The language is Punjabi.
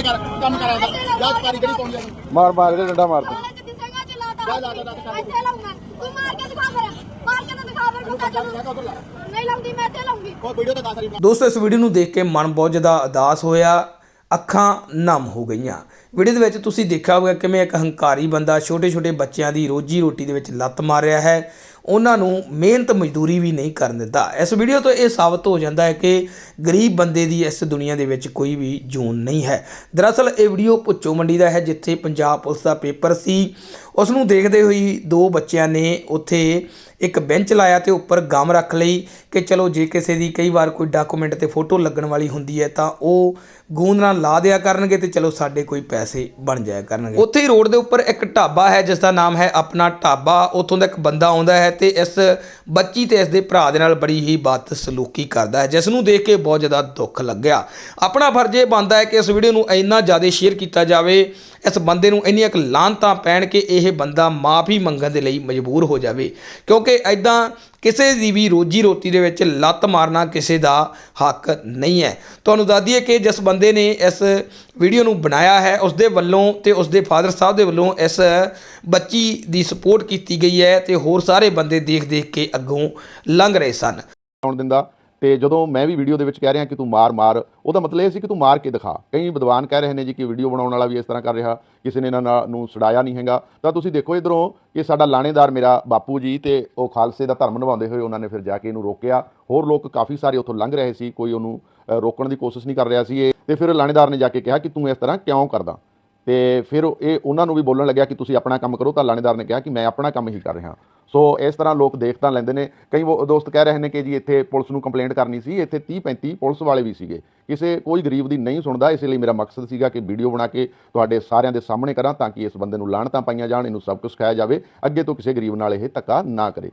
ਆਪਣੇ ਘਰ ਕੰਮ ਕਰਾਂਗਾ ਜਾ ਕਾਰੀਗਰੀ ਪਾਉਣੀ ਆ ਮਾਰ ਮਾਰ ਇਹਦੇ ਡੰਡਾ ਮਾਰ ਦੇ। ਇੱਥੇ ਲਾਉਂਗਾ। ਤੂੰ ਮਾਰ ਕੇ ਦਿਖਾ ਫਿਰ। ਮਾਰ ਕੇ ਤਾਂ ਦਿਖਾ ਫਿਰ ਮੁੱਕਾ ਚਲੂ ਨਹੀਂ ਲਾਉਂਦੀ ਮੈਂ ਇੱਥੇ ਲਾਉਂਗੀ। ਕੋਈ ਵੀਡੀਓ ਤੇ ਦੱਸ ਰਹੀ ਦੋਸਤੋ ਇਸ ਵੀਡੀਓ ਨੂੰ ਦੇਖ ਕੇ ਮਨ ਬਹੁਤ ਜ਼ਿਆਦਾ ਉਦਾਸ ਹੋਇਆ। ਅੱਖਾਂ ਨਮ ਹੋ ਗਈਆਂ। ਵੀਡੀਓ ਦੇ ਵਿੱਚ ਤੁਸੀਂ ਦੇਖਿਆ ਹੋਵੇਗਾ ਕਿਵੇਂ ਇੱਕ ਹੰਕਾਰੀ ਬੰਦਾ ਛੋਟੇ-ਛੋਟੇ ਬੱਚਿਆਂ ਦੀ ਰੋਜੀ ਰੋਟੀ ਦੇ ਵਿੱਚ ਲੱਤ ਮਾਰ ਰਿਹਾ ਹੈ। ਉਹਨਾਂ ਨੂੰ ਮਿਹਨਤ ਮਜ਼ਦੂਰੀ ਵੀ ਨਹੀਂ ਕਰਨ ਦਿੰਦਾ ਇਸ ਵੀਡੀਓ ਤੋਂ ਇਹ ਸਾਬਤ ਹੋ ਜਾਂਦਾ ਹੈ ਕਿ ਗਰੀਬ ਬੰਦੇ ਦੀ ਇਸ ਦੁਨੀਆ ਦੇ ਵਿੱਚ ਕੋਈ ਵੀ ਜੂਨ ਨਹੀਂ ਹੈ। ਦਰਅਸਲ ਇਹ ਵੀਡੀਓ ਪੁੱਚੋ ਮੰਡੀ ਦਾ ਹੈ, ਜਿੱਥੇ ਪੰਜਾਬ ਪੁਲਿਸ ਦਾ ਪੇਪਰ ਸੀ। ਉਸ ਨੂੰ ਦੇਖਦੇ ਹੋਈ ਦੋ ਬੱਚਿਆਂ ਨੇ ਉੱਥੇ ਇੱਕ ਬੈਂਚ ਲਾਇਆ ਤੇ ਉੱਪਰ ਗਮ ਰੱਖ ਲਈ ਕਿ ਚਲੋ ਜੇ ਕਿਸੇ ਦੀ ਕਈ ਵਾਰ ਕੋਈ ਡਾਕੂਮੈਂਟ ਤੇ ਫੋਟੋ ਲੱਗਣ ਵਾਲੀ ਹੁੰਦੀ ਹੈ ਤਾਂ ਉਹ ਗੂੰਦ ਨਾਲ ਲਾ ਦਿਆ ਕਰਨਗੇ ਤੇ ਚਲੋ ਸਾਡੇ ਕੋਈ ਪੈਸੇ ਬਣ ਜਾਇਆ ਕਰਨਗੇ। ਉੱਥੇ ਹੀ ਰੋਡ ਦੇ ਉੱਪਰ ਇੱਕ ਢਾਬਾ ਹੈ ਜਿਸ ਦਾ ਨਾਮ ਹੈ ਆਪਣਾ ਢਾਬਾ। ਉੱਥੋਂ ਦਾ ਇੱਕ ਬੰਦਾ ਆਉਂਦਾ ਹੈ ਤੇ ਇਸ ਬੱਚੀ ਤੇ ਇਸ ਦੇ ਭਰਾ ਦੇ ਨਾਲ ਬੜੀ ਹੀ ਬਦ ਸਲੂਕੀ ਕਰਦਾ ਹੈ, ਜਿਸ ਨੂੰ ਦੇਖ ਕੇ ਬਹੁਤ ਜ਼ਿਆਦਾ ਦੁੱਖ ਲੱਗਿਆ। ਆਪਣਾ ਫਰਜ਼ ਇਹ ਬਣਦਾ ਹੈ ਕਿ ਇਸ ਵੀਡੀਓ ਨੂੰ ਇੰਨਾ ਜ਼ਿਆਦਾ ਸ਼ੇਅਰ ਕੀਤਾ ਜਾਵੇ ਇਸ ਬੰਦੇ ਨੂੰ ਇੰਨੀਆਂ ਕੁ ਲਾਹਨਤਾਂ ਪੈਣ ਕਿ ਇਹ ਬੰਦਾ ਮਾਫੀ ਮੰਗਣ ਦੇ ਲਈ ਮਜਬੂਰ ਹੋ ਜਾਵੇ। ਕਿਉਂਕਿ ਐਦਾਂ ਕਿਸੇ ਦੀ ਵੀ ਰੋਜੀ ਰੋਟੀ ਦੇ ਵਿੱਚ ਲੱਤ ਮਾਰਨਾ ਕਿਸੇ ਦਾ ਹੱਕ ਨਹੀਂ ਹੈ। ਤੁਹਾਨੂੰ ਦੱਸ ਦਈਏ ਕਿ ਜਿਸ ਬੰਦੇ ਨੇ ਇਸ ਵੀਡੀਓ ਨੂੰ ਬਣਾਇਆ ਹੈ ਉਸ ਦੇ ਵੱਲੋਂ ਤੇ ਉਸ ਦੇ ਫਾਦਰ ਸਾਹਿਬ ਦੇ ਵੱਲੋਂ ਇਸ ਬੱਚੀ ਦੀ ਸਪੋਰਟ ਕੀਤੀ ਗਈ ਹੈ ਤੇ ਹੋਰ ਸਾਰੇ ਬੰਦੇ ਦੇਖ ਦੇਖ ਕੇ ਅੱਗੋਂ ਲੰਘ ਰਹੇ ਸਨ। ਆਉਣ ਦਿੰਦਾ। ਤੇ ਜਦੋਂ ਮੈਂ ਵੀ ਵੀਡੀਓ ਦੇ ਵਿੱਚ ਕਹਿ ਰਿਹਾ ਕਿ ਤੂੰ ਮਾਰ ਮਾਰ, ਉਹਦਾ ਮਤਲਬ ਇਹ ਸੀ ਕਿ ਤੂੰ ਮਾਰ ਕੇ ਦਿਖਾ। ਕਈ ਵਿਦਵਾਨ ਕਹਿ ਰਹੇ ਨੇ ਜੀ ਕਿ ਵੀਡੀਓ ਬਣਾਉਣ ਵਾਲਾ ਵੀ ਇਸ ਤਰ੍ਹਾਂ ਕਰ ਰਿਹਾ, ਕਿਸੇ ਨੇ ਇਹਨਾਂ ਨਾਲ ਨੂੰ ਛਡਾਇਆ ਨਹੀਂ ਹੈਗਾ। ਤਾਂ ਤੁਸੀਂ ਦੇਖੋ ਇਧਰੋਂ ਕਿ ਸਾਡਾ ਲਾਣੇਦਾਰ ਮੇਰਾ ਬਾਪੂ ਜੀ ਤੇ ਉਹ ਖਾਲਸੇ ਦਾ ਧਰਮ ਨਿਭਾਉਂਦੇ ਹੋਏ ਉਹਨਾਂ ਨੇ ਫਿਰ ਜਾ ਕੇ ਇਹਨੂੰ ਰੋਕਿਆ। ਹੋਰ ਲੋਕ ਕਾਫੀ ਸਾਰੇ ਉੱਥੋਂ ਲੰਘ ਰਹੇ ਸੀ, ਕੋਈ ਉਹਨੂੰ ਰੋਕਣ ਦੀ ਕੋਸ਼ਿਸ਼ ਨਹੀਂ ਕਰ ਰਿਹਾ ਸੀ ਇਹ। ਤੇ ਫਿਰ ਲਾਣੇਦਾਰ ਨੇ ਜਾ ਕੇ ਕਿਹਾ ਕਿ ਤੂੰ ਇਸ ਤਰ੍ਹਾਂ ਕਿਉਂ ਕਰਦਾ? ਤੇ ਫਿਰ ਇਹ ਉਹਨਾਂ ਨੂੰ ਵੀ ਬੋਲਣ ਲੱਗਿਆ ਕਿ ਤੁਸੀਂ ਆਪਣਾ ਕੰਮ ਕਰੋ, ਤਾਂ ਲਾਣੇਦਾਰ ਨੇ ਕਿਹਾ ਕਿ ਮੈਂ ਆਪਣਾ ਕੰਮ ਹੀ ਕਰ ਰਿਹਾ। ਸੋ ਇਸ ਤਰ੍ਹਾਂ ਲੋਕ ਦੇਖ ਤਾਂ ਲੈਂਦੇ ਨੇ। ਕਈ ਉਹ ਦੋਸਤ ਕਹਿ ਰਹੇ ਨੇ ਕਿ ਜੀ ਇੱਥੇ ਪੁਲਿਸ ਨੂੰ ਕੰਪਲੇਂਟ ਕਰਨੀ ਸੀ, ਇੱਥੇ 30 35 ਪੁਲਿਸ ਵਾਲੇ ਵੀ ਸੀਗੇ। ਕਿਸੇ ਕੋਈ ਗਰੀਬ ਦੀ ਨਹੀਂ ਸੁਣਦਾ, ਇਸ ਲਈ ਮੇਰਾ ਮਕਸਦ ਸੀਗਾ ਕਿ ਵੀਡੀਓ ਬਣਾ ਕੇ ਤੁਹਾਡੇ ਸਾਰਿਆਂ ਦੇ ਸਾਹਮਣੇ ਕਰਾਂ, ਤਾਂ ਕਿ ਇਸ ਬੰਦੇ ਨੂੰ ਲਾਹਣਤਾਂ ਪਾਈਆਂ ਜਾਣ, ਇਹਨੂੰ ਸਭ ਕੁਝ ਸਿਖਾਇਆ ਜਾਵੇ। ਅੱਗੇ ਤੋਂ ਕਿਸੇ ਗਰੀਬ ਨਾਲ ਇਹ ਧੱਕਾ ਨਾ ਕਰੇ।